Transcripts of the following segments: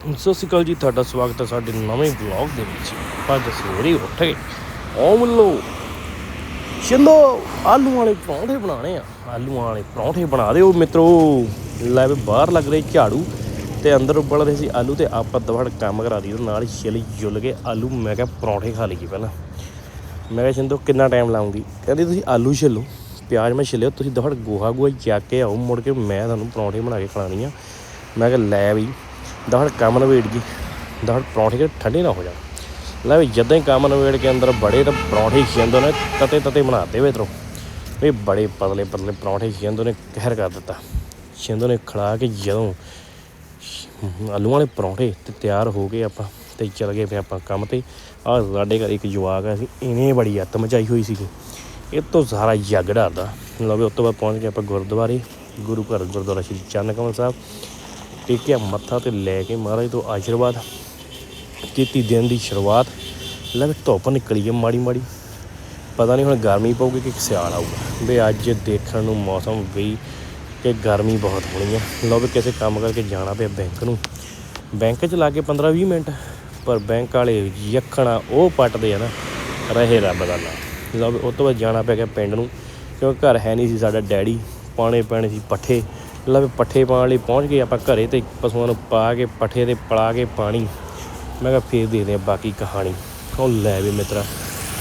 ਸਤਿ ਸ਼੍ਰੀ ਅਕਾਲ ਜੀ, ਤੁਹਾਡਾ ਸਵਾਗਤ ਹੈ ਸਾਡੇ ਨਵੇਂ ਵਲੌਗ ਦੇ ਵਿੱਚ। ਅੱਜ ਸਵੇਰੇ ਉੱਠ ਕੇ ਓ ਮਿਲੋ ਸ਼ਿੰਦੋ ਆਲੂ ਵਾਲੇ ਪਰੌਂਠੇ ਬਣਾਣੇ ਆ। ਆਲੂ ਵਾਲੇ ਪਰੌਂਠੇ ਬਣਾ ਦਿਓ ਮਿੱਤਰੋ। ਲੈ ਵੀ ਬਾਹਰ ਲੱਗ ਰਹੇ ਝਾੜੂ ਤੇ ਅੰਦਰ ਉਬਲ ਰਹੇ ਸੀ ਆਲੂ ਤੇ ਆਪਾਂ ਦਵੜ ਕੰਮ ਕਰਾ ਦਈਏ ਨਾਲ ਹੀ ਛਿਲ ਜੁਲ ਕੇ ਆਲੂ, ਮੈਂ ਕਿਹਾ ਪਰੌਂਠੇ ਖਾ ਲਈਏ ਪਹਿਲਾਂ। ਮੈਂ ਕਿਹਾ ਛਿੰਦੋ ਕਿੰਨਾ ਟਾਈਮ ਲਾਉਂਗੀ? ਕਹਿੰਦੀ, ਤੁਸੀਂ ਆਲੂ ਛਿੱਲੋ, ਪਿਆਜ਼ ਮੈਂ ਛਿੱਲਿਓ ਤੁਸੀਂ ਦਵੜ ਗੋਹਾ ਗੋਹਾ ਚੱਕ ਕੇ ਆਓ, ਮੁੜ ਕੇ ਮੈਂ ਤੁਹਾਨੂੰ ਪਰੌਂਠੇ ਬਣਾ ਕੇ ਖਿਲਾਣੀ ਆ। ਮੈਂ ਕਿਹਾ, ਲੈ ਵੀ। ਦਵੜ ਕੰਮ ਨਵੇੜ ਗਈ। ਦਵੜ ਪਰੌਂਠੇ ਕਿ ਠੰਡੇ ਨਾ ਹੋ ਜਾਣ। ਲੈ ਵੀ ਜਦੋਂ ਹੀ ਕੰਮ ਨਵੇੜ ਕੇ ਅੰਦਰ ਬੜੇ ਤਾਂ ਪਰੌਂਠੇ ਖਿੰਦੋ ਨੇ, ਤਤੇ ਤਤੇ ਬਣਾਤੇ ਵੇ ਤਰੋ ਵੀ ਬੜੇ ਪਤਲੇ ਪਤਲੇ ਪਰੌਂਠੇ ਖਿੰਦੋ ਨੇ, ਕਹਿਰ ਕਰ ਦਿੱਤਾ। ਛਿੰਦੋ ਨੇ ਖੜਾ ਕੇ ਜਦੋਂ ਆਲੂ ਵਾਲੇ ਪਰੌਂਠੇ ਤੇ ਤਿਆਰ ਹੋ ਗਏ ਆਪਾਂ ਤੇ ਚਲ ਗਏ ਫਿਰ ਆਪਾਂ ਕੰਮ ਤੇ। ਆਹ ਸਾਡੇ ਘਰ ਇੱਕ ਜਵਾਕ ਆ ਸੀ ਇਹਨੇ ਬੜੀ ਅੱਤ ਮਚਾਈ ਹੋਈ ਸੀਗੀ। ਇਹ ਤੋਂ ਸਾਰਾ ਜੱਗ ਡਰਦਾ। ਲਓ ਵੀ ਉਸ ਤੋਂ ਬਾਅਦ ਪਹੁੰਚ ਗਏ ਆਪਾਂ ਗੁਰਦੁਆਰੇ, ਗੁਰੂ ਘਰ ਗੁਰਦੁਆਰਾ ਸ਼੍ਰੀ ਚੰਨ ਕਮਲ ਸਾਹਿਬ। ਟੇਕਿਆ ਮੱਥਾ ਤੇ ਲੈ ਕੇ ਮਹਾਰਾਜ ਤੋਂ ਆਸ਼ੀਰਵਾਦ ਕੀਤੀ ਦਿਨ ਦੀ ਸ਼ੁਰੂਆਤ। ਲੈ ਵੀ ਧੁੱਪ ਨਿਕਲੀ ਹੈ ਮਾੜੀ ਮਾੜੀ। ਪਤਾ ਨਹੀਂ ਹੁਣ ਗਰਮੀ ਪਊਗੀ ਕਿ ਸਿਆਲ ਆਊਗਾ। ਵੀ ਅੱਜ ਦੇਖਣ ਨੂੰ ਮੌਸਮ ਵੀ ਕਿ ਗਰਮੀ ਬਹੁਤ ਹੋਣੀ ਹੈ ਲਓ ਵੀ ਕਿਸੇ ਕੰਮ ਕਰਕੇ ਜਾਣਾ ਪਿਆ ਬੈਂਕ ਨੂੰ। ਬੈਂਕ 'ਚ ਲਾ ਕੇ 15-20 ਮਿੰਟ, ਪਰ ਬੈਂਕ ਵਾਲੇ ਯੱਖਣਾ ਉਹ ਪੱਟਦੇ ਆ ਨਾ, ਰਹੇ ਰੱਬ ਦਾ ਨਾਮ। ਲਓ ਵੀ ਉਹ ਤੋਂ ਬਾਅਦ ਜਾਣਾ ਪਿਆ ਗਿਆ ਪਿੰਡ ਨੂੰ, ਕਿਉਂਕਿ ਘਰ ਹੈ ਨਹੀਂ ਸੀ ਸਾਡਾ ਡੈਡੀ ਪਾਣੇ ਪੈਣੇ ਸੀ ਪੱਠੇ। ਲਓ ਪੱਠੇ ਪਾਉਣ ਲਈ ਪਹੁੰਚ ਗਏ, ਆਪਾਂ ਘਰੇ ਤੇ ਪਸ਼ੂਆਂ ਨੂੰ ਪਾ ਕੇ, ਪੱਠੇ ਤੇ ਪਲਾ ਕੇ ਪਾਣੀ। ਮੈਂ ਕਿਹਾ ਫੇਰ ਦੇਖਦੇ ਆ ਬਾਕੀ ਕਹਾਣੀ। ਉਹ ਲੈ ਵੀ ਮਿੱਤਰਾ,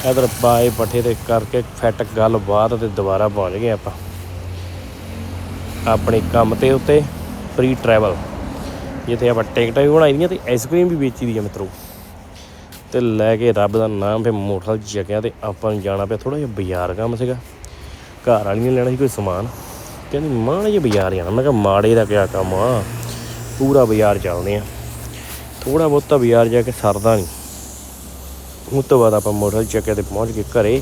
ਇਧਰ ਬਾਏ ਪੱਠੇ ਤੇ ਕਰਕੇ ਫੈਟ ਗੱਲਬਾਤ ਤੇ ਦੁਬਾਰਾ ਪਹੁੰਚ ਗਏ ਆਪਾਂ। ਆਪਣੇ ਕੰਮ ਤੇ ਉੱਤੇ ਫ੍ਰੀ ਟਰੈਵਲ ਜਿੱਥੇ ਆਪਾਂ ਟਿਕਟਾਂ ਵੀ ਬਣਾਈ ਦੀਆਂ ਤੇ ਆਈਸਕ੍ਰੀਮ ਵੀ ਵੇਚੀ ਦੀ ਆ ਮਿੱਤਰੋ। ਤੇ ਲੈ ਕੇ ਰੱਬ ਦਾ ਨਾਮ ਫੇ ਮੋਟਰਸਾਈਕਲ ਜਗਿਆ ਤੇ ਆਪਾਂ ਨੂੰ ਜਾਣਾ ਪਿਆ ਥੋੜਾ ਜਿਹਾ ਬਾਜ਼ਾਰ ਕੰਮ ਸੀਗਾ। ਘਰ ਵਾਲੀ ਨੇ ਲੈਣਾ ਸੀ ਕੋਈ ਸਮਾਨ। ਕਹਿੰਦੀ, ਮਾੜੇ ਜਿਹੇ ਬਾਜ਼ਾਰ ਜਾਣਾ। ਮੈਂ ਕਿਹਾ, ਮਾੜੇ ਦਾ ਕਿਆ ਕੰਮ ਆ? ਪੂਰਾ ਬਾਜ਼ਾਰ ਚੱਲਦੇ ਆ। ਥੋੜਾ ਬਹੁਤਾ ਬਾਜ਼ਾਰ ਜਾ ਕੇ ਸਰਦਾ ਨਹੀਂ ਉਸ ਤੋਂ ਬਾਅਦ ਆਪਾਂ ਮੋਟਰਸਾਈਕਲ ਚੱਕਿਆ ਤੇ ਪਹੁੰਚ ਗਏ ਘਰੇ।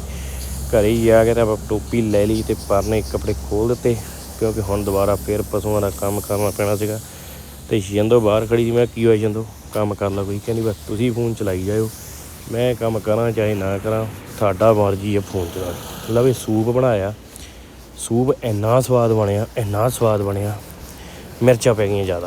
ਘਰੇ ਹੀ ਆ ਕੇ ਤਾਂ ਆਪਾਂ ਟੋਪੀ ਲੈ ਲਈ ਤੇ ਪਰਨੇ ਕੱਪੜੇ ਖੋਲ ਦਿੱਤੇ, ਕਿਉਂਕਿ ਹੁਣ ਦੁਬਾਰਾ ਫੇਰ ਪਸ਼ੂਆਂ ਦਾ ਕੰਮ ਕਰਨਾ ਪੈਣਾ ਸੀਗਾ। ਤੇ ਸ਼ਿੰਦੋ ਬਾਹਰ ਖੜੀ ਸੀ, ਮੈਂ ਕੀ ਹੋਇਆ ਸ਼ਿੰਦੋ? ਕੰਮ ਕਰ ਲਾ ਕੋਈ। ਕਹਿੰਦੀ, ਬਸ ਤੁਸੀਂ ਫੋਨ ਚਲਾਈ ਜਾਇਓ। ਮੈਂ ਕੰਮ ਕਰਾਂ, ਚਾਹੇ ਨਾ ਕਰਾਂ। ਤੁਹਾਡਾ ਮਰਜ਼ੀ ਹੈ ਫੋਨ ਚਲਾ ਲਵੇ ਸੂਪ ਬਣਾਇਆ। ਸੂਪ ਇੰਨਾ ਸਵਾਦ ਬਣਿਆ ਇੰਨਾ ਸਵਾਦ ਬਣਿਆ ਮਿਰਚਾਂ ਪੈ ਗਈਆਂ ਜ਼ਿਆਦਾ।